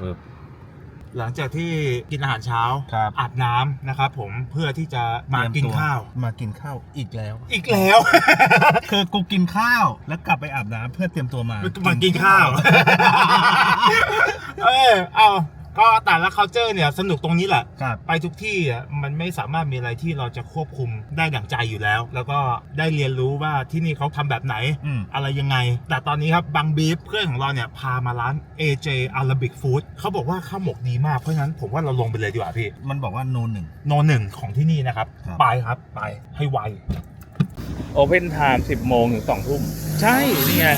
ฝึกหลังจากที่กินอาหารเช้า ครับ อาบน้ำนะครับผมเพื่อที่จะมากินข้าว มากินข้าวอีกแล้ว อีกแล้ว คือกูกินข้าวแล้วกลับไปอาบน้ำเพื่อเตรียมตัวมา มากินข้าว เออเอา ก็แต่ละ culture เนี่ยสนุกตรงนี้แหละ ครับ ไปทุกที่อะมันไม่สามารถมีอะไรที่เราจะควบคุมได้ดั่งใจอยู่แล้ว แล้วก็ได้เรียนรู้ว่าที่นี่เขาทำแบบไหน อืม อะไรยังไง แต่ตอนนี้ครับบางบีฟเพื่อนของเราเนี่ย พามาร้าน AJ Arabic Food เขาบอกว่าข้าวหมกดีมาก เพราะฉะนั้นผมว่าเราลงไปเลยดีกว่าพี่ มันบอกว่าโนหนึ่ง โนหนึ่งของที่นี่นะครับ ครับ ไปครับ ไปให้ไว โอเพนไทม์10 โมงถึง2ทุ่ม ใช่ นี่ไง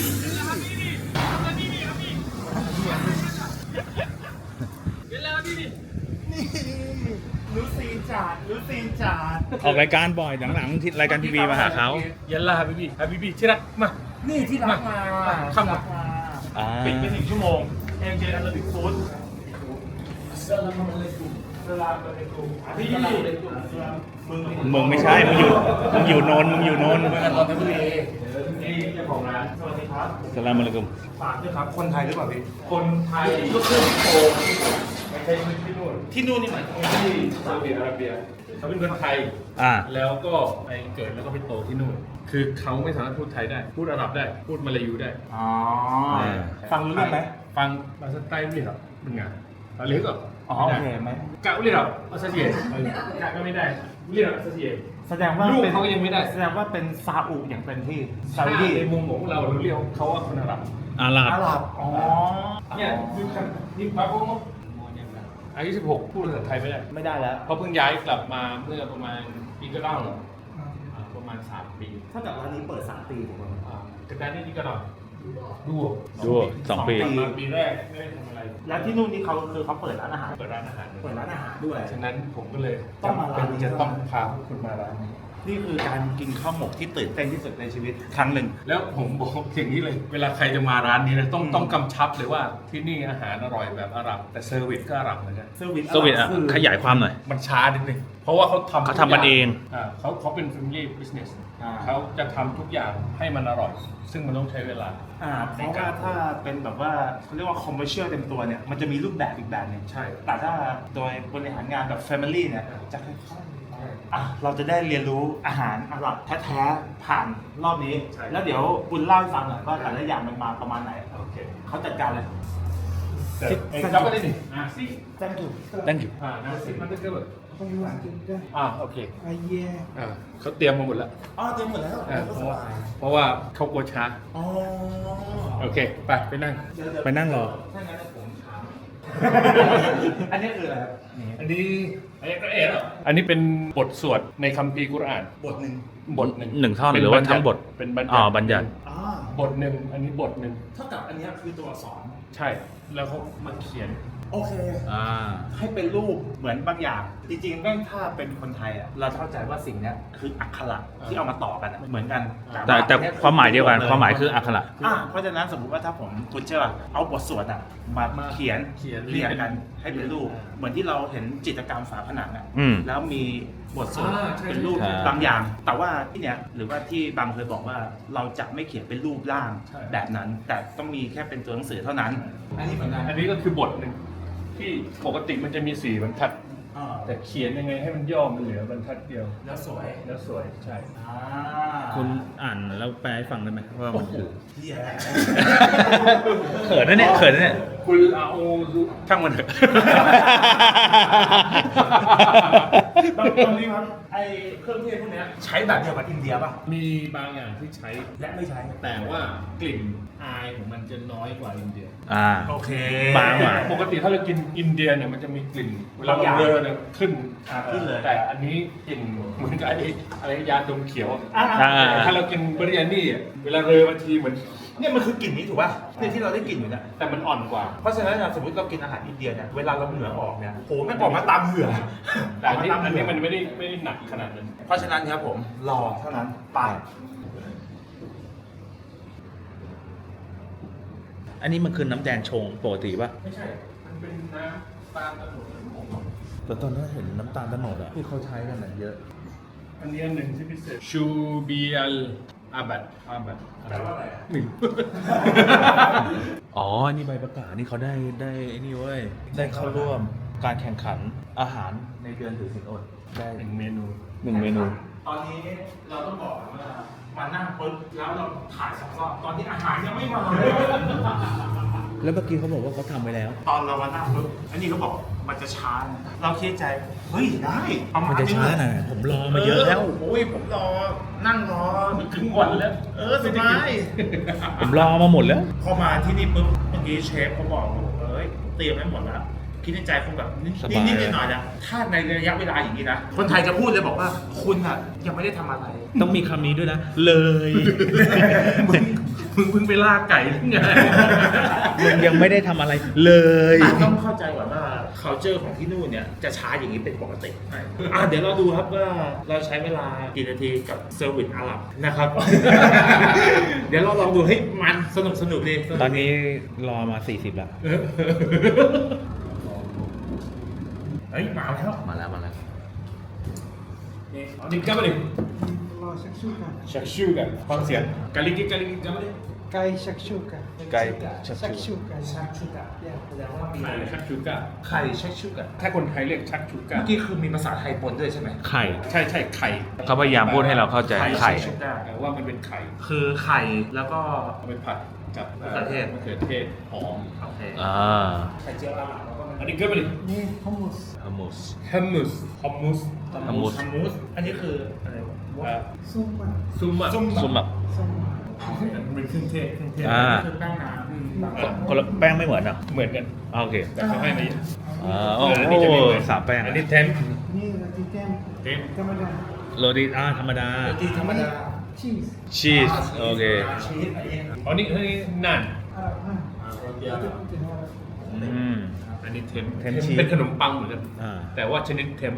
จัดรู้ซีนจัดออกรายการบ่อยหลังๆที่รายการทีวีมาหาเขายันลาฮาบิบีฮาบิบีที่รักมานี่ที่รักมาเข้ามาอ่าปิดไปหนึ่งชั่วโมงเอ็มเจอาราบิกฟู้ด พี่มึงไม่ใช่ มึงอยู่ มึงอยู่โนน มึงอยู่โนนเมืองนนทบุรีนี่เจ้าของร้านสวัสดีครับสลามอะลัยกุมฝากด้วยครับ คนไทยหรือเปล่าพี่ คนไทยลูกครึ่งโตไม่ใช่คนที่นู่น ที่นู่นนี่หมายถึงที่ซาอุดิอาระเบียเขาเป็นคนไทย อ่า แล้วก็ไปเกิดแล้วก็ไปโตที่นู่น คือเขาไม่สามารถพูดไทยได้ พูดอาหรับได้ พูดมาลายูได้ อ๋อ ฟังรู้เรื่องไหม ฟังภาษาใต้ไม่หรอกมึงอะเราเรียกก็ อ๋อโอเคไหมกะเรียกหรออัสเซียกะก็ไม่ได้เรียกอัสเซียแสดงว่าลูกเป็นเขาก็ยังไม่ได้ แสดงว่าเป็นซาอุอย่างเต็มที่ซาซาอุอุดีในมุมของเราเราเรียกเขาว่าคนอาหรับอาหรับอาหรับอ๋อเนี่ยคือคันนี่พระพงศ์อายุ16 พูดภาษาไทยไม่ได้ ไม่ได้แล้วเขาเพิ่งย้ายกลับมาเมื่อประมาณปีก็เล่าประมาณ 3 ปี ถ้ากับร้านนี้เปิด 3 ปีถูกไหมอ่าแต่การนี้นี่ก็เล่า ดูดูสองปีกลับมาปีแรกไม่ได้ทำอะไร แล้วที่นู่นนี่เขาคือเขาเปิดร้านอาหาร เปิดร้านอาหารเปิดร้านอาหารด้วย ฉะนั้นผมก็เลยต้องมาร้านนี้ จะต้องพาพวกคุณมาร้านนี้ นี่คือการกินข้าวหมกที่ตื่นเต้นที่สุดในชีวิตครั้งหนึ่ง แล้วผมบอกอย่างนี้เลย เวลาใครจะมาร้านนี้นะต้องอืมต้องกำชับเลยว่าที่นี่อาหารอร่อยแบบอาหรับแต่เซอร์วิสก็อาหรับเหมือนกัน เซอร์วิสสวิตอะคือขยายความหน่อย มันช้านิดนึงเพราะว่าเขาทำเขาทำกันเอง อ่าเขาเขาเป็น family business อ่า เขาจะทำทุกอย่างให้มันอร่อย ซึ่งมันต้องใช้เวลา อ่าเพราะว่าถ้าเป็นแบบว่าเขาเรียกว่าคอมเมอร์เชียลเต็มตัวเนี่ยมันจะมีรูปแบบอีกแบบหนึงใช่ แต่ถ้าโดยบริหารงานแบบ Family เนี่ยจะค่อยๆอะเราจะได้เรียนรู้อาหารอาหรับแท้ๆผ่านรอบนี้ ใช่ แล้วเดี๋ยวคุณเล่าให้ฟังหน่อยว่าแต่ละอย่างมันมาประมาณไหนโอเคเขาจัดการเลย แต่เอ้ยเราก็ได้ดิอ่าซิ thank you thank you อ่านาซิมันก็คือแบบ อ่าโอเคไอ้เย่อ่าเขาเตรียมมาหมดแล้วอ๋อเต็มหมดแล้วอ่าก็เพสราะว่าบายเพราะว่าเขากลัวช้าอ๋อโอเค ไปไปนั่งเดี๋ยวๆไปนั่งรอถ้างั้นเดี๋ยวผมถามอันนี้คืออะไรครับนี่อันนี้อันนี้ก็เอ๋เหรออันนี้เป็นบทสวดในคัมภีร์กุรอาน บทหนึ่งบทหนึ่งหนึ่งท่อนหรือว่าทั้งบทเป็นบัญญัติอ๋อบัญญัติอ่าบทหนึ่งอันนี้บทหนึ่งเท่ากับอันเนี้ยคือตัวอักษรใช่แล้วเขามาเขียน โอเค อ่า ให้เป็นรูปเหมือนบางอย่าง จริงๆแม่งถ้าเป็นคนไทยอะเราเข้าใจว่าสิ่งเนี้ยคืออักขระที่เอามาต่อกันอะเหมือนกันแต่แต่ความหมายเดียวกัน ความหมายคืออักขระ อ่าเพราะฉะนั้นสมมุติว่าถ้าผมคุณเชื่อเอาบทสวดอะมามาเขียนเขียนเรียงกันให้เป็นรูป อ่าเหมือนที่เราเห็นจิตรกรรมฝาผนังอะอืมแล้วมีบทสวดอ่าใช่ เป็นรูปใช่ บางอย่าง แต่ว่าที่เนี้ยหรือว่าที่บางเคยบอกว่าเราจะไม่เขียนเป็นรูปร่างใช่แบบนั้น แต่ต้องมีแค่เป็นตัวหนังสือเท่านั้น อันนี้เหมือนกันอันนี้ก็คือบทหนึ่ง ที่ปกติมันจะมีสี่บรรทัด อ่าแต่เขียนยังไงให้มันย่อมันเหลือบรรทัดเดียว แล้วสวยแล้วสวยใช่ อ่าคุณอ่านแล้วแปลให้ฟังได้ไหมว่ามันคือเฮียเขินนะเนี่ยเขินนะเนี่ย คุณอาโอซุช่างมันเถอะ ตอนตอนนี้ครับไอเครื่องเทศพวกเนี้ยใช้แบบเดียวกับอินเดียป่ะ มีบางอย่างที่ใช้ และไม่ใช้แต่ว่ากลิ่นอายของมัน จะน้อยกว่าอินเดียอ่า โอเคบางกว่าปกติถ้าเรากินอินเดียเนี่ยมันจะมีกลิ่นเวลาบางอย่างเราเดินเนี่ยขึ้นอ่าขึ้นเลย แต่อันนี้กลิ่นเหมือนกับไอ้อะไรยาดมเขียวอะอ่าอ่าแต่ถ้าเรากินบริยานี่อะเวลาเรอบางทีเหมือน เนี่ยมันคือกลิ่นนี้ถูกป่ะเนี่ยที่เราได้กลิ่นอยู่เนี่ยแต่มันอ่อนกว่า เพราะฉะนั้นอะสมมติเรากินอาหารอินเดียเนี่ยเวลาเราเหงื่อออกเนี่ยโหแม่งออกมาตามเหงื่อแต่อันนี้กมาตามอันเหนี้งื่มันไม่ได้ไม่ได้หนักขนาดนั้น เพราะฉะนั้นครับผมรอเท่านั้นไป อันนี้มันคือน้ำแดงชงปกติป่ะไม่ใช่ มันเป็นน้ำตาลตะโนดผมแต่ตอนนั้นเห็นน้ำตาลตะโนดอะที่เขาใช้กันอะเยอะ อันนี้อันหนึ่งที่พิเศษ ชูบีเอลอาบัตอาบัตแปลว่าอะไรหนึ่งอ๋อ นี่ใบประกาศนี่เขาได้ได้ไอ้นี่เว้ย ได้เข้าร่วมการแข่งขันอาหารในเดือนถือศีลอดได้หนึ่งเมนูหนึ่งเมนู ตอนนี้เราต้องบอกก่อนว่า มานั่งปุ๊บแล้วเราถ่ายสองรอบตอนนี้อาหารยังไม่มาเลยแล้วเมื่อกี้เขาบอกว่าเขาทำไว้แล้ว ตอนเรามานั่งปุ๊บอันนี้เขาบอกมันจะช้านะเราคิดใจ เฮ้ยได้ประมามัณนจะช้าหน่อยผมรอมาเยอะแล้ว โอ้ยผมรอ นั่งรอครึ่งวันแล้ว เออสบายผมรอมาหมดแล้ว พอมาที่นี่ปุ๊บเมื่อกี้เชฟเขาบอกว่าเอ้ยเตรียมไว้หมดแล้ว คิดในใจคงแบบนิดสบายนิดๆหน่อยๆนะถ้าในระยะเวลาอย่างนี้นะ คนไทยจะพูดเลยบอกว่าคุณอะยังไม่ได้ทำอะไร ต้องมีคำนี้ด้วยนะ เลย มึงมึงเพิ่งไปล่าไก่หรือไง มึงยังไม่ได้ทำอะไรเลย แต่ต้องเข้าใจก่อนว่า culture ของที่นู่นเนี่ย จะช้าอย่างนี้เป็นปกติอะเดี๋ยวเราดูครับว่าเราใช้เวลากี่นาทีกับเซอร์วิสอาหรับนะครับ เดี๋ยวเราลองดูให้ยมันสนุกสนุกดีตอนนี้รอมา 40แล้ว เฮ้ยมาแล้วมาแล้วมาแล้วนี่เอาดิกลับมาดิ Lo shakshuka. ชักชูกันฟังเสียงกาลิกิกาลิกิกลับมาดิ Kai shakshuka. ไก่ชักชู Shakshuka. Shakshuka. Yeah. ไข่ชักชูกะไข่เช็คชุกอะถ้าคนไทยเรียกชักชูกะเมื่อกี้คือมีภาษาไทยปนด้วยใช่ไหมไข่ใช่ใช่ไข่เขาพยายามพูดให้เราเข้าใจไข่เช็คได้แต่ว่ามันเป็นไข่คือไข่แล้วก็เอาไปผัดกับมะเขือเทศมะเขือเทศหอมโอเคอ่าไข่เจียวอาหรับแล้วก็ อันนี้กลับมาดิ Ni hummus. ฮัมมูสฮัมมุสฮัมมุสฮัมมุสฮัมมุสอันนี้คืออะไรวะเอ่อ Summa. ซุมอะซุ่มซุปแบบ Summa. มันเป็นเครื่องเทศเครื่องเทศอ่าคือแป้งน้ำคนละแป้งไม่เหมือนอะเหมือนกันอ่าโอเคแต่เขาให้ในอ่าโอ้นโหนี้จะไม่เหมือนสามแป้งอันนี้เทม Ni roti tem. เทม Ramadan. โรตีอ่าธรรมดาโรตีธรรมดา Cheese. ชีสโอเคชีสอันนี้อันนี้อันนี้นั่น Arab. huh? โรตี Roti putih Arab. อืม อันนี้เทมเทมชีส เป็นขนมปังเหมือนกันอ่าแต่ว่าชนิดเทม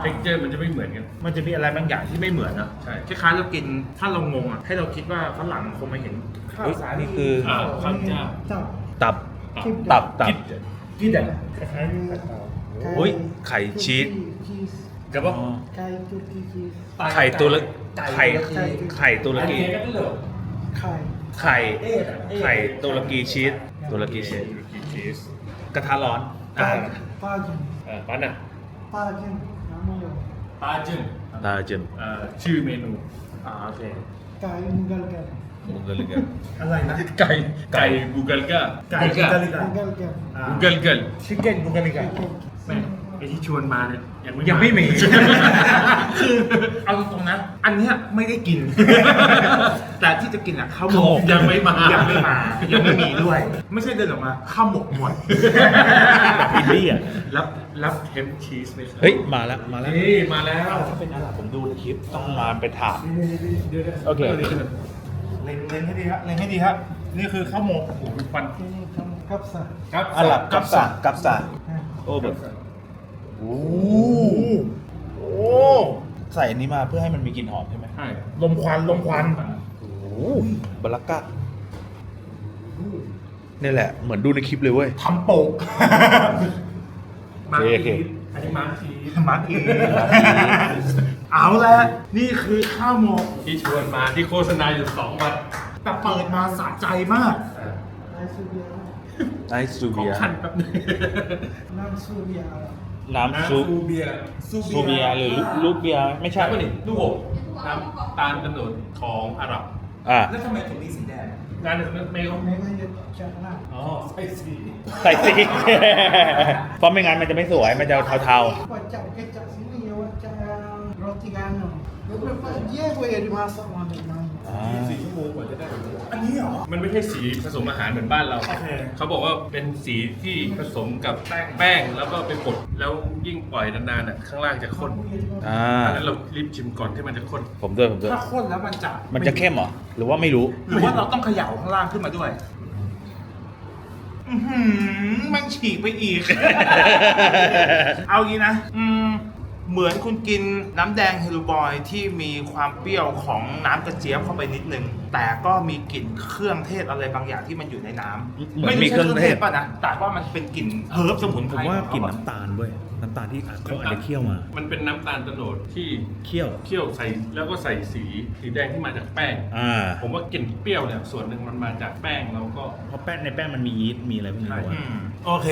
เท็กเจอร์มันจะไม่เหมือนกัน มันจะมีอะไรบางอย่างที่ไม่เหมือนนะใช่ คล้ายๆเรากินถ้าเรางงอะให้เราคิดว่าฝรั่งคงมาเห็นข้าวเฮ้ยสานี่คือ อ่าข้าวเจ้า Tau. ตับ Kibda. ตับ ตับกินแต่ Kai- Ui, khai Turkey cheese. Cheese. กับว่าอ๋อ Kai Turkey cheese. ไข่ตุรไข่ไข่ ไข่ตุรกี Kai. ไข่ ไข่ตุรกีชีส ตุรกีชีสกีชีส กระทะร้อนอ่า Pajin. อ่าปันอะ Pajin. Nama lo. ปาจึงตาเจมอ่าชื่อเมนู อ่าโอเค Kai Mugalgar. มุกเลยกันอะไรนะไก่ไก่บูเกลกาไก่บูเกลิกา Mugalgar. บูเกลเกล ชิคเก้นบูเกลิกา Chicken. แม่ง ไอที่ชวนมาเนี่ยยังไม่ยังไม่มีมาคือเอาตรงๆนะ อันเนี้ยไม่ได้กิน แต่ที่จะกินอะข้าวหมข้าวหมกกยังไม่มายังไม่มายังไม่มีด้วย ไม่ใช่เดินออกมาข้าวหมกหมดแบบอินดี้อะรับรับเทมชีสไหมครับเฮ้ยมาแล้วมาแล้วนี่มาแล้วถ้าเป็นอาหรับผมดูในคลิปต้องมาเป็นถาดเดี๋ยวโอเคเล็งเล็งให้ดีครับเล็งให้ดีครับนี่คือข้าวหมกโอ้โหเป็นฟัน Ini kamu kapsa. ครับอาหรับกับสากับสา Nah, โอ้แบบ โอ้โอ้ใส่อันนี้มาเพื่อให้มันมีกลิ่นหอมใช่ไหมใช่ลมควันลมควันโอ้บาลักกะนี่แหละ เหมือนดูในคลิปเลยเว้ย ทำโปกโอเคโอเคอันนี้มาร์คีมาร์กอีเอาละนี่คือข้าวหมกที่ชวนมาที่โฆษณาอยู่สองวันแต่เปิดมาสะใจมาก Nasi Surya. ไอซ์ซูขอเบียขั้นแป๊บนึง Nam Surya Arab. น้ำซูเบียซูเบียหรือลูกเบียไม่ใช่นี่ลูกโป่น้ำตาลกำเนิดของอาหรับอ่าแล้วทำไมถึงมีสีแดงงานเนี่ยไม่เขาไม่ไม่ใช่ข้างล่าอ๋อใส่สีใส่สีเพราะไม่งั้นมันจะไม่สวย มันจะเทา Guacamole, ketchup sini, guacamole roti gano. Io prefer 10 e è rimasto male, ma สี่ชั่วโมงกว่าจะได้อันนี้เหรอ มันไม่ใช่สีผสมอาหารเหมือนบ้านเราเขาบอกว่าเป็นสีที่ผสมกับแป้งแป้งแล้วก็ไปบดแล้วยิ่งปล่อยนานๆอะข้างล่างจะข้นอ่า ดังนั้นเรารีบชิมก่อนที่มันจะข้น ผมด้วยผมด้วย ถ้าข้นแล้วมันจะมันจะเข้มเหรอ หรือว่าไม่รู้ หรือว่าเราต้องเขย่าข้างล่างขึ้นมาด้วย อือหือมันฉีกไปอีก เอางี้นะ อืม เหมือนคุณกินน้ำแดงเฮลูบอยที่มีความเปรี้ยวของน้ำกระเจี๊ยบเข้าไปนิดนึง แต่ก็มีกลิ่นเครื่องเทศอะไรบางอย่างที่มันอยู่ในน้ำเหมือนมีเครื่องเทศป่ะนะแต่ว่ามันเป็นกลิ่นเฮิร์บสมุนไพผรมว่าขงขกลิ่นอะน้ำตาลเว้ย น้ำตาลที่เขาอาจจะเคี่ยวมา มันเป็นน้ำตาลโตโนดที่เคี่ยว เคี่ยวใส่แล้วก็ใส่สีสีแดงที่มาจากแป้ง อ่า ผมว่ากลิ่นเปรี้ยวเนี่ยส่วนหนึ่งมันมาจากแป้งแล้วก็ เพราะแป้งในแป้งมันมียีสต์มีอะไรพวกนี้ใช่ด้วยอืมโอเค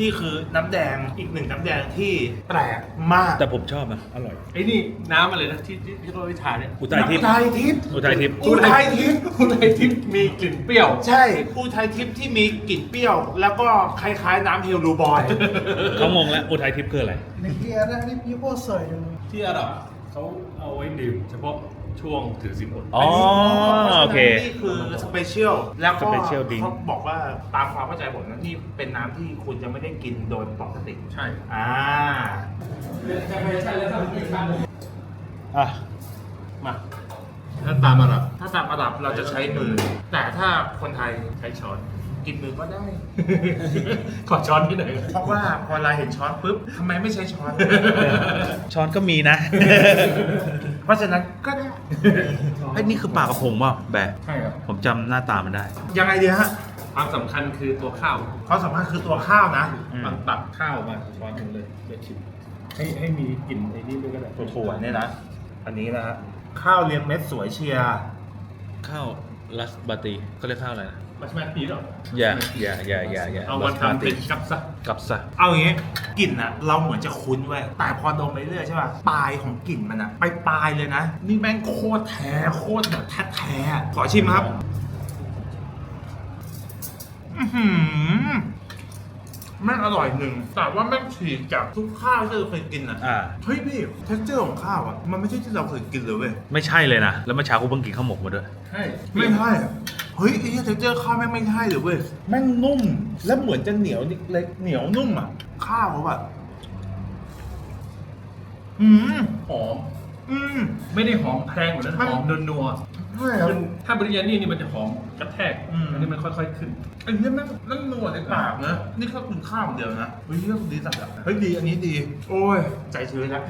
นี่คือน้ำแดงอีกหนึ่งน้ำแดงที่แปลกมากแต่ผมชอบนะอร่อย ไอ้นี่น้ำอะไรนะที่ที่ที่เราได้ทานเนี่ยอุทัยทิพย์ อุทัยทิพย์อุทัยทิพย์ อุทัยทิพย์อุทัยทิพย์มีกลิ่นเปรี้ยว ใช่อุทัยทิพย์ที่มีกลิ่นเปรี้ยว แล้วก็คล้ายๆน้ำเฮลลูบอย เขางงแล้วอุทัยทิพย์คืออะไร Negeri Arab ni punya puasa je. ที่อาหรับเขาเอาไว้ดื่มเฉพาะช่วงถือศีลอดอ๋อโอเค นี่คือสเปเชียลแล้วก็ Special drink เขาบอกว่าตามความเข้าใจผมนะนี่เป็นน้ำที่คุณจะไม่ได้กินโดยปกติใช่ อ่า อะมาถ้าตามอาหรับ ถ้าตามอาหรับเราจะใช้มือ แต่ถ้าคนไทยใช้ช้อน กินมือก็ได้ ขอช้อนที่ไหนอยเพราะว่าพอเราเห็นช้อนปุ๊บทำไมไม่ใช้ช้อน ช้อนก็มีนะ เพราะฉะนั้นก็ได้ ไอ้ยนี่คือปลากระพงเปล่าแบะใช่ครับ ผมจำหน้าตามันได้ ยังไงดีฮะความสำคัญคือตัวข้าวความสำคัญคือตัวข้าวนะอืมตักตักข้าวมาช้อนหนึงเลยเดี๋ยวชิมให้ให้มีกลิ่นไอ้นี่ด้วยก็ได้ถั่วๆเนี่ยนะ อันนี้นะฮะข้าวเรียงเม็ดสวยเชียร์ ข้าวลัสบาตีเขาเรียกข้าวอะไรนะ มาชมาตีหรอ อย่าอย่าอย่าอย่าอย่าเอามาทำเป็นกับซะกับซะเอาอย่างงี้กลิ่นอะเราเหมือนจะคุ้นเว้ยแต่พอดมไปเรื่อยใช่ป่ะปลายของกลิ่นมันอะไปปลายเลยนะนี่แม่งโคตรแท้โคตรแบบแท้แท้ๆอะขอชิมครับ อื้อหือแม่งอร่อยหนึ่งแต่ว่าแม่งฉีกจากทุกข้าวที่เราเคยกินอะอ่า เฮ้ยพี่ เท็กเจอร์ของข้าวอะมันไม่ใช่ที่เราเคยกินเลยเว้ยไม่ใช่เลยนะ แล้วเมื่อเช้ากูเพิ่งกินข้าวหมกมาด้วย ใช่ไม่ใช่อะ เฮ้ยไอ้เท็กเจอร์ข้าวแม่งไม่ใช่เลยเว้ยแม่งนุ่ม แล้วเหมือนจะเหนียวนิดเล็กเหนียวนุ่มอะข้าวเขาแบบอืมหอม อืม ไม่ได้หอมแพงกว่านั้นมันหอมนัวใช่ๆครับคือถ้าบริยานี่นี่มันจะหอมกระแทกอืม อันนี้มันค่อย ๆ ขึ้น ไอ้เนี่ยแม่งนั่งนัวในปากนะ นี่แค่กินข้าวอย่างเดียวนะเฮ้ยเรื่องดีสัตว์อะเฮ้ยดีอันนี้ดี โอ้ย ใจชื้นแล้ว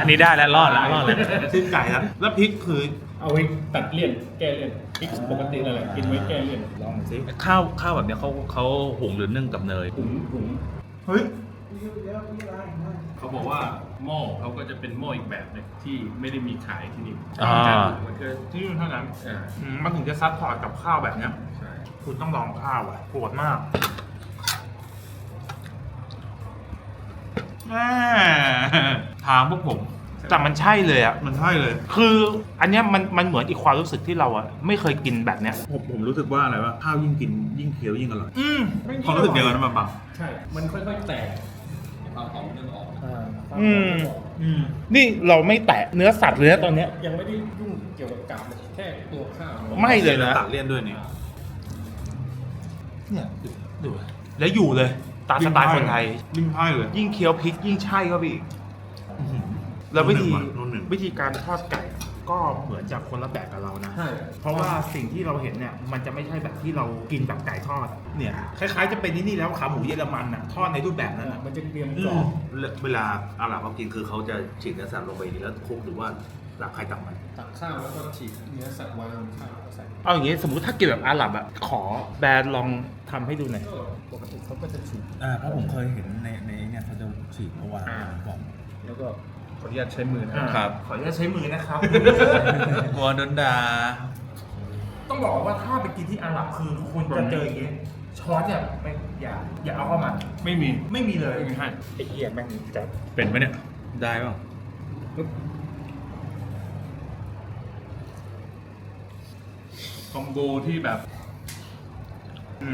อันนี้ได้แล้วรอดแล้วรอดแล้ว ชื่นใจแล้วแล้วพริกคือเอาไว้ตัดเลี่ยนแก้เลี่ยนพ ริกปกตินั่นแหละกินไว้แก้เลี่ยนลองสิข้าวข้าวแบบเนี้ยเขาเขาหุงหรือนึ่งกับเนย หุงหุงเฮ้ย Dia dia punya lain lah. เขาบอกว่าหม้อเขาก็จะเป็นหม้ออีกแบบหนึงที่ไม่ได้มีขายที่นี่อ่า การหุงมันก็ที่นู่นเท่านั้นอ่าอืมมันถึงจะซัพพอร์ตกับข้าวแบบเนี้ย ใช่คุณต้องลองข้าวอะโหดมากแม่ถามพวกผม แต่มันใช่เลยอะ มันใช่เลย คืออันเนี้ยมันมันเหมือนอีกความรู้สึกที่เราอะไม่เคยกินแบบเนี้ย ผมผมรู้สึกว่าอะไรว่าข้าวยิ่งกินยิ่งเคี้ยวยิ่งอร่อยอืมความรู้สึกเดียวกันนะมาบังใช่ มันค่อยๆแตกความหอมเรื่องออกอืมนี่เราไม่แตะเนื้อสัตว์เลยนะตอนเนี้ยยังไม่ได้ยุ่งเกี่ยวกับกาบเลยแค่ตัวข้าวไม่เลยนะตัดเลี่ยนด้วยเนี่ยเนี่ยดูดูแล้วอยู่เลยตามสไตล์คนไทยยิ่งไพ่เลย ยิ่งเคี้ยวพริกยิ่งใช่ก็ไปอีก แล้ววิธีนู่นหนึ่ง วิธีการทอดไก่ก็เหมือนจากคนละแบบกับเรานะ ใช่ เพราะว่าสิ่งที่เราเห็นเนี่ยมันจะไม่ใช่แบบที่เรากินแบบไก่ทอดเนี่ยคล้ายๆจะเป็นนี่นี่แล้วขาหมูเยอรมันอะทอดในรูปแบบนั้นอะ มันจะเตรียมอืกรอมบเวลาอาหรับเขากินคือเขาจะฉีกเนื้อสัตว์ลงไปแล้วคลุกหรือว่าหลักใครตักมัน ตักข้าวแล้วก็ฉีกเนื้อสัตว์วางบนข้าวใส่เอาอย่างงี้สมมุติถ้ากินแบบอาหรับอะขอแบรนด์ลองทำให้ดูหน่อย ก็ปกติเขาก็จะฉีกอ่าเพราะผมเคยเห็นในในเนี่ยเขาจะฉีกมาวางอ่าบอกแล้วก็ ขออนุญาตใช้มือนะครับ ขออนุญาตใช้มือนะครับ กลัวโดนด่า ต้องบอกว่าถ้าไปกินที่อาหรับคือคุณจะเจออย่างงี้ช้อนเนี่ยไม่อย่าอย่าเอาเข้ามา ไม่มีไม่มีเลยไม่มีให้ไอ้เหี้ยแม่งจะเป็นไหมเนี่ยได้เปล่าคอมโบที่แบบ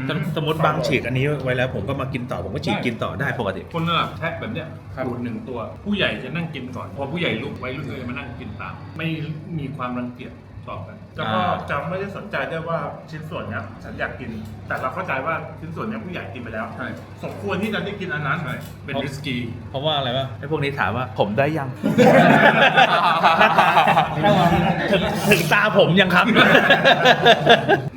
สมสมมติบางฉีกอันนี้ไว้แล้วผมก็มากินต่อผมก็ฉีกกินต่อได้ปกติ คนระดับแทะแบบเนี้ยขูดหนึ่งตัว ผู้ใหญ่จะนั่งกินก่อน พอผู้ใหญ่ลุกไว้รุ่นเลยมานั่งกินตาม ไม่มีความรังเกียจต่อกัน แล้วก็จะไม่ได้สนใจด้วยว่าชิ้นส่วนเนี้ยฉันอยากกิน แต่เราเข้าใจว่าชิ้นส่วนเนี้ยผู้ใหญ่กินไปแล้ว ใช่สมควรที่จะได้กินอันนั้นใช่เป็นริสกีเพราะว่าอะไรวะไอ้พวกนี้ถามว่าผมได้ยังถึงถึงตาผมยังครับ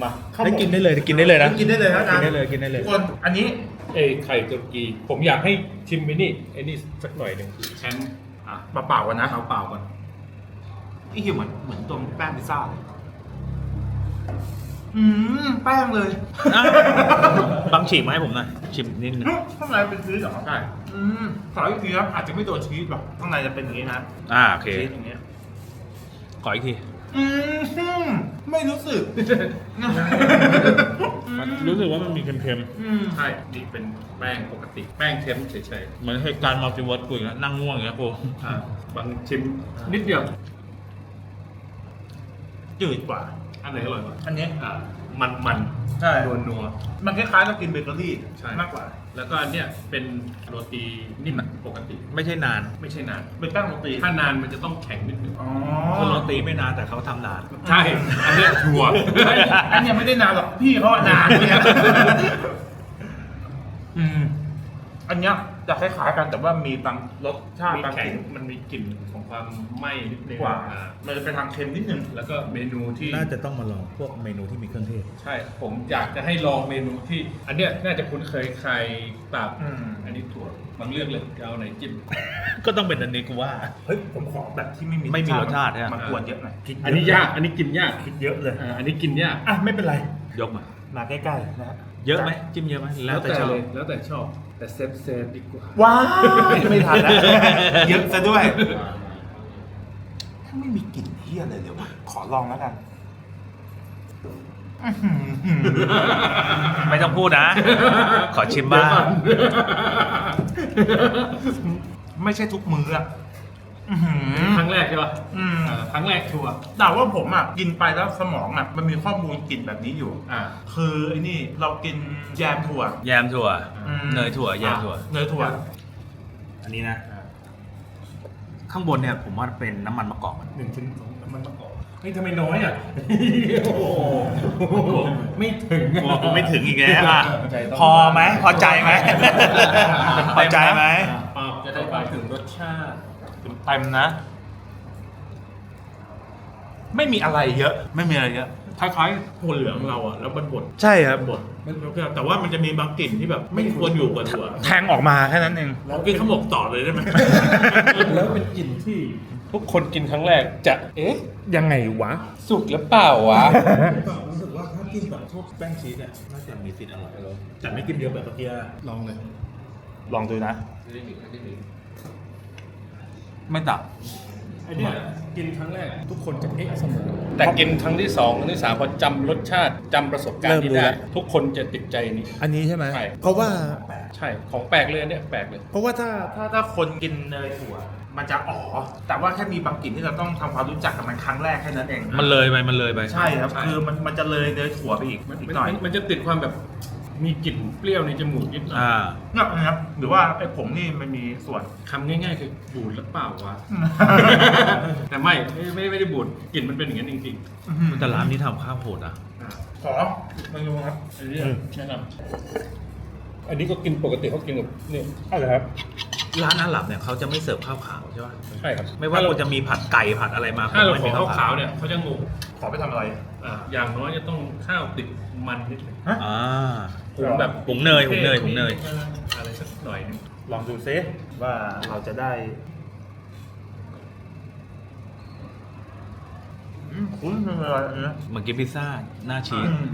มาได้กินได้เลยกินได้เลยนะกินได้เลยนะกินได้เลยกินได้เลย ทุกคนอันนี้เอยไข่ตุรกี ผมอยากให้ชิมไปนี่ไอ้นี่สักหน่อยหนึ่งแชมป์อะเปล่าๆกันนะเอาเปล่าก่อนไอ้เหี้ยเหมือนเหมือนตัวแป้งพิซซ่าเลย อืมแป้งเลยอะบางฉีกมาให้ผมหน่อยชิมนิดนึงข้างในเป็นชีสเหรอใช่อืมขออีกทีครับอาจจะไม่โดนชีสหรอกข้างในจะเป็นอย่างนี้นะอ่าโอเค ชีสอย่างเงี้ยขออีกที อืมไม่รู้สึกรู้สึกว่ามันมีเค็มอืมใช่นี่เป็นแป้งปกติ แป้งเค็มเฉยๆ เหมือนเหตุการณ์มัลติเวิร์สกูอีกแล้วนั่งง่วงอย่างเงี้ยกูๆอ่าบางชิมนิดเดียว จืดกว่า อันไหนอร่อยกว่าอันนี้ อ่ามันมันใช่ นัวนัวมันคล้ายๆกับกินเบเกอรี่ใช่มากกว่า แล้วก็อันเนี้ยเป็นโรตีนิ่มปกติ ไม่ใช่นานไม่ใช่นาน เป็นแป้งโรตีถ้านานมันจะต้องแข็งนิดนึงอ๋อคือโรตีไม่นานแต่เขาทำนาน ใช่ อันเนี้ยชัวร์ อันเนี้ยไม่ได้นานหรอกพี่เขาอะนานเนี่ยอืมอันเนี้ย จะคล้ายๆกันแต่ว่ามีบางรสชาติมีบางแข็กงลิ่นมันมีกลิ่นของความไหม้นิดนึงกว่าอ่ามันจะเป็นทางเค็มนิดนึงแล้วก็เมนูที่ น่าจะต้องมาลองพวกเมนูที่มีเครื่องเทศ ใช่ ผมอยากจะให้ลองเมนูที่ อันเนี้ยน่าจะคุ้นเคยใครตับอืม อันนี้ถั่วบางเรื่องเลยจะเอาไหนจิ้ม ก็ต้องเป็นอันนี้กูว่า เฮ้ยผมขอแบบที่ไม่มีไม่มีรสชาติใช่ไหม มันกวนเยอะหน่อยอันนี้ยาก อันนี้กินยากคิดเยอะเลย อ่าอันนี้กินยาก อะไม่เป็นไร ยกมา มาใกล้ๆนะฮะ เยอะไหมจิ้มเยอะไหมแล้วแต่ชอบเลยแล้วแต่ชอบ แต่เซฟเซฟดีกว่าว้ายไม่ทันแล้วเยอะซะด้วยถ้าไม่มีกลิ่นเฮี้ยอะไรเลยวะขอลองแล้วกันอื้อหือไม่ต้องพูดนะ ขอชิมบ้าง ไม่ใช่ทุกมื้อ อะอื้อหือครั้งแรกใช่ป่ะอืมอ่าครั้งแรกชัวร์แต่ว่าผมอะกินไปแล้วสมองอะมันมีข้อมูลกลิ่นแบบนี้อยู่ อ่า คือไอ้นี่เรากินแยมถั่วแยมถั่ว อืมเนยถั่วแยมถั่ว เนยถั่ว อันนี้นะ ข้างบนเนี่ยผมว่าเป็นน้ำมันมะกอกหนึ่งชิ้นสองมันประกอบเฮ้ยทำไมน้อยอะ โอ้โหไม่ถึงโอ้ผมไม่ถึงอีกแล้วอะใจต้องพอไหมพอใจไหมพอใจไหมอ่าจะได้ไปถึงรสชาติ เต็มนะ ไม่มีอะไรเยอะ ไม่มีอะไรเยอะ คล้ายๆถั่วเหลืองเราอะแล้วมันบดใช่ครับบดมันแต่ว่ามันจะมีบางกลิ่นที่แบบ ไม่ควรอยู่กับถั่วแทงออกมาแค่นั้นเองเรากินข้าวหมกต่อเลยได้ไหม แล้วเป็นกลิ่นที่ทุกคนกินครั้งแรกจะ เอ๊ะ ยังไงวะ สุกหรือเปล่าวะ รู้สึกว่าถ้ากินแบบพวกแป้งชีสเนี่ยน่าจะมีสิทธิ์อร่อยแต่ไม่กินเยอะแบบเมื่อกี้ลองเลย ลองดูนะ ไม่ ตับ ไอ้เนี่ยกินครั้งแรกทุกคนจะเอ๊ะเสมอ แต่กินครั้งที่สองครั้งที่สามพอจำรสชาติจำประสบการณ์นี้ได้ทุกคนจะติดใจนี้ อันนี้ใช่ไหมใช่ เพราะว่า ใช่ของแปลกเลยอันเนี่ยแปลกเลย เพราะว่าถ้าถ้าถ้าคนกินเนยถั่ว มันจะอ๋อ แต่ว่าแค่มีบางกลิ่นที่เราต้องทำความรู้จักกับมันครั้งแรกแค่นั้นเองมันเลยไปมันเลยไป ใช่ครับใช่คือมันมันจะเลยเนยถั่วไปอีกมันอีกมันหน่อย มันจะติดความแบบ มีกลิ่นเปรี้ยวในจมูกนิดหน่อยอ่านะครับ หรือว่าไอ้ผงนี่มันมีส่วน คำง่ายๆคือบูดหรือเปล่าวะ แต่ไม่ไม่ไม่ไม่ได้บูดกลิ่นมันเป็นอย่างนั้นจริงแต่ร้านนี้ทำข้าวโหดอะขอเมนูครับๆอันนี้แนะนำอันนี้ก็กินปกติเขากินกับนี่อะไรครับ ร้านอาหรับเนี่ยเขาจะไม่เสิร์ฟข้าวขาวใช่ป่ะ ใช่ครับไม่ว่าคุณจะมีผัดไก่ผัดอะไรมาถ้าเราไม่ขอมีข้าวขาวเนี่ยเขาจะงงขอไปทำอะไร อ่าอย่างน้อยจะต้องข้าวติดมันนิดนึงอ่าปรุงแบบผงเนยผงเนยผงเนย อะไรสักหน่อยหนึงลองดูซิว่าเราจะได้อืมคุ้นเลยอันเนี้ยเหมือนกินพิซซ่าหน้าชีสอืม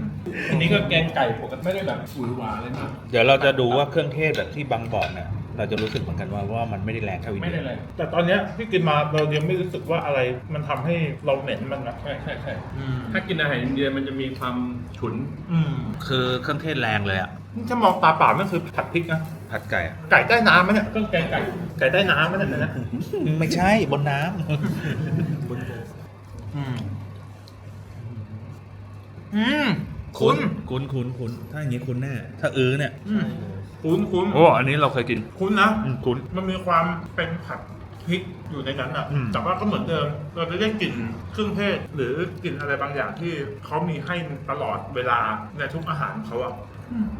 อันนี้ก็แกงไก่ปกติไม่ได้แบบหวือหวาเลยนะ เดี๋ยวเราจะดูว่าเครื่องเทศแบบที่บางบอกเนี่ย เราจะรู้สึกเหมือนกันว่าว่ามันไม่ได้แรงเท่าวินไม่ได้เลยแต่ตอนเนี้ยที่กินมาเรายังไม่รู้สึกว่าอะไรมันทำให้เราเหม็นมันนะใช่ใช่ใช่อืมถ้ากินอาหารอินเดียมันจะมีความฉุน อืมคือเครื่องเทศแรงเลยอะถ้ามองตาเปล่านั่นคือผัดพริกนะผัดไก่อะไก่ใต้น้ำมันเนี่ยต้องแกงไก่ไก่ใต้น้ำมันเนี่ยนะไม่ใช่บนน้อืมอืมำคุ้นคุ้นคุ้นคุ้นถ้าอย่างนี้คุ้นแน่ถ้าอื้อเนี่ย อืม คุ้นคุ้นโอ้อันนี้เราเคยกิน คุ้นนะ อืมคุ้น มันมีความเป็นผัดพริกอยู่ในนั้นอะ อืม แต่ว่าก็เหมือนเดิม เราจะได้กลิ่นเครื่องเทศ หรือกลิ่นอะไรบางอย่างที่เขามีให้ตลอดเวลาในทุกอาหารเขาอะ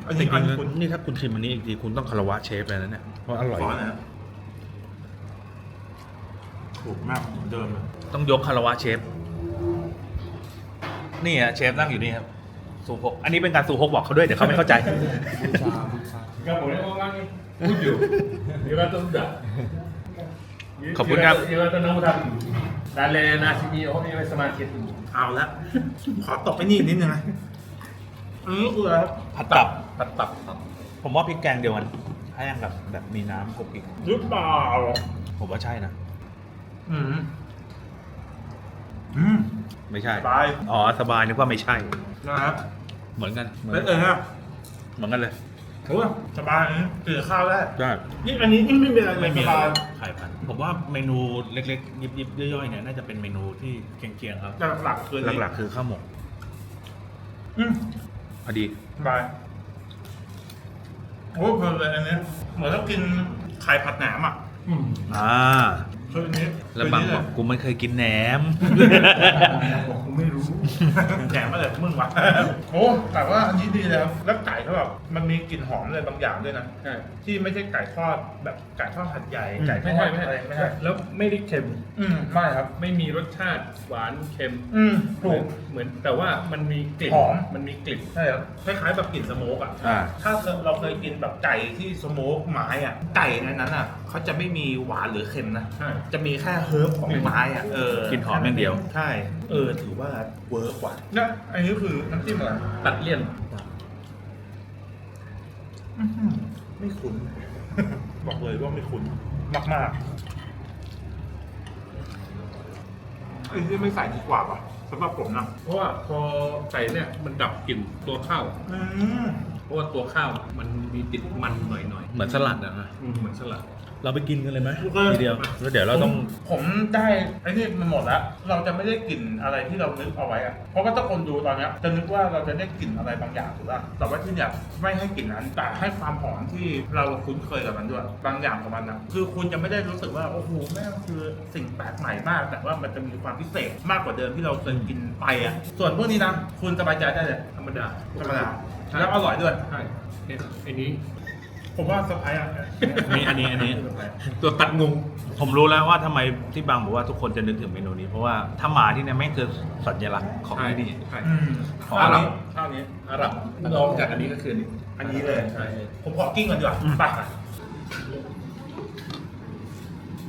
อันจรินี้งอันๆนี้นะคุณนี่ถ้าคุณชิมอันนี้อีกทีคุณต้องคารวะเชฟเลยนะเนี่ยเพราะอร่อย ขอนะถูกมากเหมือนเดิมเลยต้องยกคารวะเชฟ นี่อะเชฟนั่งอยู่นี่ครับสูพกอันนี้เป็นการสูพกบอกเขาด้วยเดี๋ยวเขาไม่เข้าใจครับผมเนี่ยว่าง ๆพูดอยู่เดี๋ยวก็ต้องด่าขอบคุณครับเดี๋ยวก็ต้องน้องทำดาเลนาซิมีโอมีไว้สมาธิเอาละขอตบไปนี่อีกนิดนึงนะอันนี้คืออะไรครับผัดตับ ตัดตับครับผมว่าพริกแกงเดียวกันแห้งกับแบบมีน้ำคลุกอีกหรือเปล่าผมว่าใช่นะ อืมอืมไม่ใช่สบายอ๋อ สบายนึกว่าไม่ใช่นะครับเหมือนกันเหมือนเป็นเออฮะเหมือนกันเลย โอ้ยสบายอันนี้ตื่นข้าวได้ใช่นี่อันนี้ไม่มีอะไรเลยไม่มีสอะไรบายไข่พัน ผมว่าเมนูเล็กๆ ยิบๆย่อยๆเนี่ยน่าจะเป็นเมนูที่เคียงๆครับแต่หลักๆคืออันนี้หลักๆคือข้าวหมกอืมพอดีสบายโอ้ยเพลินเลยอันนี้เหมือนเรากินไข่ผัดแหนมอะอืมอ่า คืออันนี้แล้วบางบอกกูไม่เคยกินแหนม บอกกูไม่รู้แหนมอะไรของมึงวะโอ้แต่ว่าอันนี้ดีแล้ว แล้วไก่เขาแบบมันมีกลิ่นหอมอะไรบางอย่างด้วยนะ ใช่ ที่ไม่ใช่ไก่ทอดแบบไก่ทอดหัดใหญ่ อืม ไก่ทไม่อใช่ดไม่อะไรใช่ไม่ใช่แล้วไม่ได้เค็ม อืมไม่ครับ ไม่มีรสชาติหวานเค็มอืมเหถูมือกนเหมือนแต่ว่ามันมีกลิ่นหอม มันมีกลิ่น ใช่ครับคล้ายๆแบบกลิ่นสโมกอะ อ่า ถ้าเราเคยกินแบบไก่ที่สโมกไม้อะ ไก่ในนั้นอะเขาจะไม่มีหวานหรือเค็มนะ ใช่จะมีแค่เฮิร์บของไม้อะเออกลิ่นหอมอย่างเดียว ใช่ เออ ถือว่าเวิร์กกว่าเนี่ยอันนี้คือน้ำจิ้มอะไรตัดเลี่ยนอื้อหือไม่คุ้น บอกเลยว่าไม่คุ้น มากมากๆไอ้ที่ไม่ใส่ดีกว่าป่ะสำหรับผมนะ เพราะว่าพอใส่เนี่ยมันดับกลิ่นตัวข้าวอืมเพราะว่าตัวข้าวมันมีติดมันหน่อยเหมือนสลัดอะนะๆอืมเหมือนสลัด เราไปกินกันเลยไหมทีเดียวแล้วเดี๋ยวเราต้องผมผมได้ไอ้นี่มันหมดแล้วเราจะไม่ได้กลิ่นอะไรที่เรานึกเอาไว้อะเพราะว่าถ้าคนดูตอนเนี้ยจะนึกว่าเราจะได้กลิ่นอะไรบางอย่างถูกป่ะแต่ว่าที่เนี่ยไม่ให้กลิ่นนั้นแต่ให้ความหอมที่เราคุ้นเคยกับมันด้วยบางอย่างของมันนะคือคุณจะไม่ได้รู้สึกว่าโอ้โหแม่งคือสิ่งแปลกใหม่มาก แต่ว่ามันจะมีความพิเศษมากกว่าเดิมที่เราเคยกินไปอะส่วนพวกนี้นะคุณสบายใจได้เลยธรรมดาธรรมดาแล้วอร่อยด้วย ใช่เนี่ยไอ้นี้ ผมว่าเซอร์ไพรส์อะมีอันนี้อันนี้ ตัวตัดงงผมรู้แล้วว่าทำไมที่บางบอกว่าทุกคนจะนึกถึงเมนูนี้ เพราะว่าถ้ามาที่เนี่ยแม่งคือสัญลักษณ์ของใช่ที่นี่ ใช่อืมของข้าวเรานี้ข้าวนี้อาหรับลองจากอันนี้ก็คืออันนี้อันนี้เลย ใช่ผมขอกิ้งก่อนดีกว่าไปค่ะ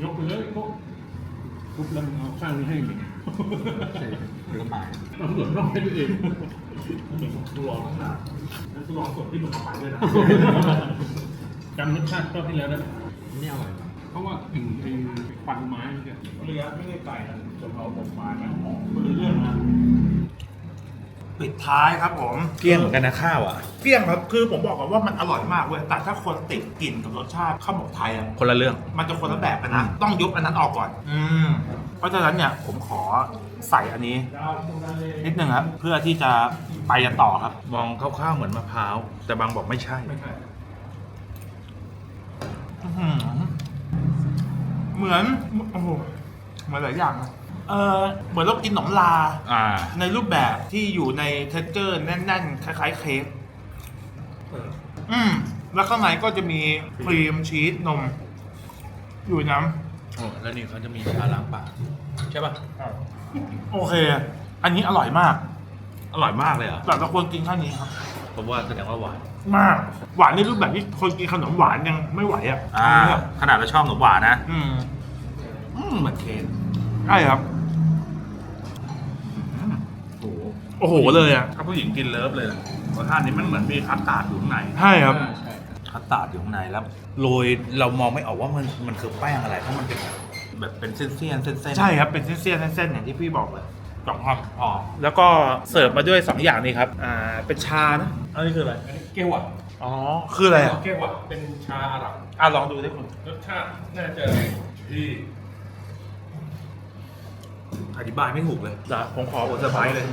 ยกเลยพวกทุบแล้วมึงเอาข้างนี้ให้มึงหรือหมายตำรวจต้องให้ตัวเองกูรอตั้งนานแล้วกูรอสดที่มึงเอาไปด้วยนะ จำรสชาติรอบที่แล้วได้ไหมไม่อร่อยเพราะว่ากลิ่นไอ้ควันไม้เนี่ยระยะไม่ได้ไกลนะจนเอาผมไม้มาหอมคนละเรื่องนะปิดท้ายครับผมเกลี้ยงเหมือนกันนะข้าวอะเปรี้ยงครับคือผมบอกก่อนว่ามันอร่อยมากเว้ยแต่ถ้าคนติดกลิ่นกับรสชาติข้าวหมกไทยอะคนละเรื่องมันจะคนละแบบกันนะ ต้องยกอันนั้นออกก่อน อืมเพราะฉะนั้นเนี่ยผมขอใส่อันนี้ นิดนึงครับ เพื่อที่จะไปกันต่อครับ มองคร่าวๆเหมือนมะพร้าว แต่บางบอกไม่ใช่ไม่ใช่ อื้อหือเหมือนโอ้โหเหมือนหลายอย่างนะเออเหมือนเรากินขนมลา อ่า ในรูปแบบที่อยู่ในเทคเจอร์แน่นๆ คล้ายๆเค้กเอออืม แล้วข้างในก็จะมีครีมชีสนม อยู่ในน้โอ้แล้วนี่เขาจะมีชาล้างปากใช่ป่ะำโอเค อันนี้อร่อยมากอร่อยมากเลยเหรอแต่เราควรกินแค่นี้ครับ ผมว่าแสดงว่าหวาน มาก หวานในรูปแบบที่คนกินขนมหวานยังไม่ไหวอะอ่าขนาดเราชอบขนมหวานนะอืมอืมเหมือนเคนใช่ครับ โอ้โหโอ้โหเลยอะถ้าผู้หญิงกินเลิฟเลยนะรสชาตินี้มันเหมือนมีคัสตาร์ดอยู่ข้างในใช่ครับอ่าใช่คัสตาร์ดอยู่ข้างในแล้วโรยเรามองไม่ออกว่ามันมันคือแป้งอะไรเพราะมันเป็นแบบเป็นเส้นเส้นๆเส้นเส้นๆ ใช่ครับเป็นเส้นๆเส้นๆอย่างที่พี่บอกเลย สองครับอ๋อแล้วก็เสิร์ฟมาด้วยสองอย่างนี้ครับ อ่า เป็นชานะ อันนี้คืออะไร อันนี้เกวะอ๋อ คืออะไรอะ เกวะเป็นชาอาหรับอะ ลองดูได้คุณรสชาติน่าจะที่อธิบายไม่ถูกเลยเดี๋ยวผมขอโอเซอร์ไพรส์เลย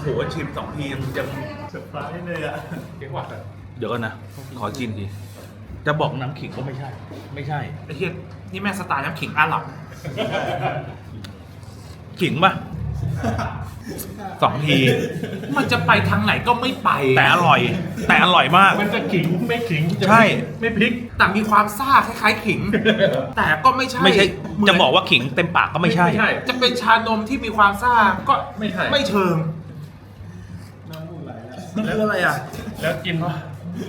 โหชิมสองทียังยังเซอร์ไพรส์เลยอะเกวะอะเดี๋ยวก่อนนะ ขอกินทีจะบอกน้ำขิงก็ไม่ใช่ ไม่ใช่ไอ้เหี้ย นี่แม่งสไตล์น้ำขิงอาหรับขิงป่ะสองที มันจะไปทางไหนก็ไม่ไป แต่อร่อย แต่อร่อยมาก มันจะขิงไม่ขิงจะใช่ ไม่พริก แต่มีความซ่าคล้ายๆขิง แต่ก็ไม่ใช่ไม่ใช่ เหมืนจะบอกว่าขิงเต็มปากก็ไม่ใช่ไม่ใช่ จะเป็นชานมที่มีความซ่าก็ไม่ใช่ ไม่เชิงมันคืออะไรอะ แล้วกิน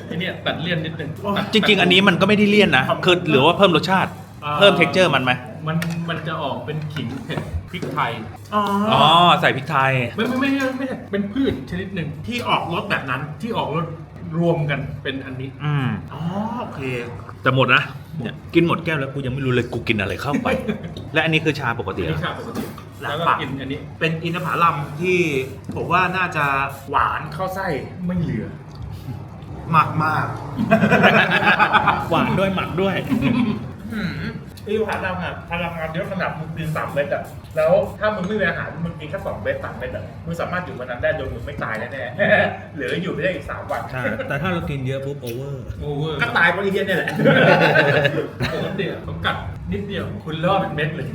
ไอ้เนี่ยตัดเลี่ยนนิดนึงตัดจริง ๆ อันนี้มันก็ไม่ได้เลี่ยนนะ คือหรือว่าเพิ่มรสชาติอ่า เพิ่มเท็กเจอร์มันไหมมันมันจะออกเป็นขิงเผ็ดพริกไทย อ๋ออ๋อใส่พริกไทย ไม่ไม่ไม่ใช่ไม่ใช่เป็นพืชชนิดหนึ่งที่ออกรสแบบนั้นที่ออกรสรวมกันเป็นอันนี้ อืมอ๋อโอเค แต่หมดนะเนี่ยกินหมดแก้วแล้วกูยังไม่รู้เลยกูกินอะไรเข้าไป และอันนี้คือชาปกติอันเหรนี้อชาปกติหลังแล้วก็ปาก กินอันนี้ เป็นอินทผลัมที่ผมว่าน่าจะหวานเข้าไส้ไม่เหลือ มากมากหวานด้วยหมักด้วย อืมอินทผลัมอะพลังงานเยอะขนาดมึงกินสามเม็ดอะแล้วถ้ามึงไม่มีอาหารมึงกินแค่สองเม็ดสามเม็ดอะมึงสามารถอยู่วันนั้นได้โดยมึงไม่ตายแน่ๆเหลืออยู่ไปได้อีกสามวันใช่แต่ถ้าเรากินเยอะปุ๊บโอเวอร์โอเวอร์ก็ตายเพราะไอ้เหี้ยเนี่ยแหละปกติอะเขากัดนิดเดียวคุณรอดเป็นเม็ดเลย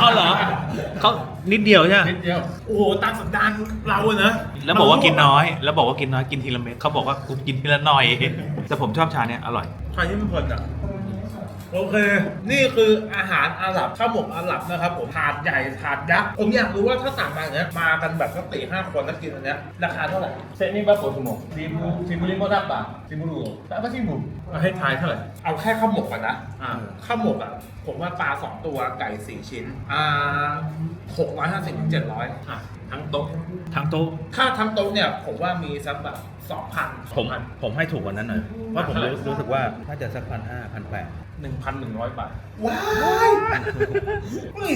อ๋อเหรอเขานิดเดียวใช่ไหมนิดเดียวโอ้โหตามสันดานเราอะนะแล้วบอกว่ากินน้อย แล้วบอกว่ากินน้อยกินทีละเม็ดเขาบอกว่ากูกินทีละหน่อยแต่ผมชอบชาเนี้ยอร่อยใครที่มันเพลินอะ โอเค นี่คืออาหารอาหรับข้าวหมกอาหรับนะครับผมถาดใหญ่ถาดยักษ์ผมอยากรู้ว่าถ้าสั่งมาอย่างเงี้ยมากันแบบสักสี่ห้าคนแล้วกินอันเนี้ยราคาเท่าไหร่เซตนี้บ้าโปรตุโมซีบูซีบูริโมดับปะซีบูรูแต่ว่าซีบูให้ทายเท่าไหร่เอาแค่ข้าวหมกก่อนนะอ่าข้าวหมกอะผมว่าปลาสองตัวไก่สี่ชิ้นอ่าหกร้อยห้าสิบถึงเจ็ดร้อยอะทั้งโต๊ะทั้งโต๊ะถ้าทั้งโต๊ะเนี่ยผมว่ามีสักแบบสองพันผมผมให้ถูกกว่านั้นหน่อยเพราะผมรู้รู้สึกว่าน่าจะสักพันห้าพันแปด หนึ่งพันหนึ่งร้อยบาทว้ายเฮ้ย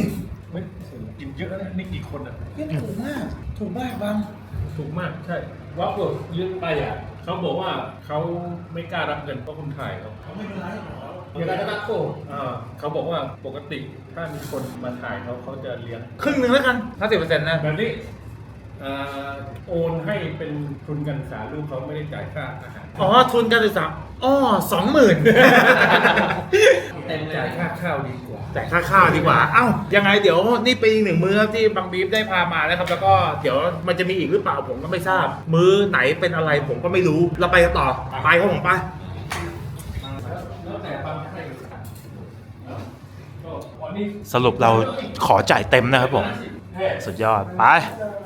ไม่โอ้โหกินเยอะนะนี่กี่คนอะนี่ถูกมาก ถูกมากบังถูกมากใช่ว่าเปิดยืดไปอะเขาบอกว่าเขาไม่กล้ารับเงินเพราะคุณถ่ายเขาเขาไม่เป็นไรหรอเดี๋ยวก็ตัดโตอ่าเขาบอกว่าปกติถ้ามีคนมาถ่ายเขาเขาจะเลี้ยง ครึ่งหนึ่งแล้วกันห้าสิบเปอร์เซ็นต์นะ แบบนี้อ่าโอนให้เป็นทุนการศึกษาลูกเขาไม่ได้จ่ายค่าอาหาร อ๋อทุนการศึกษาอ๋อสองหมื่นจ่ายค่าข้าวดีกว่าจ่ายค่าข้าวดีกว่าเอ้ายังไงเดี๋ยวนี่เป็นอีกหนึ่งมื้อครับที่บางบีฟได้พามานะครับ แล้วก็เดี๋ยวมันจะมีอีกหรือเปล่าผมก็ไม่ทราบ มื้อไหนเป็นอะไรผมก็ไม่รู้เราไปกันต่อไปครับผมไป แล้วแต่ความให้ก็วันนี้สรุปเราขอจ่ายเต็มนะครับผม สุดยอด ไปเ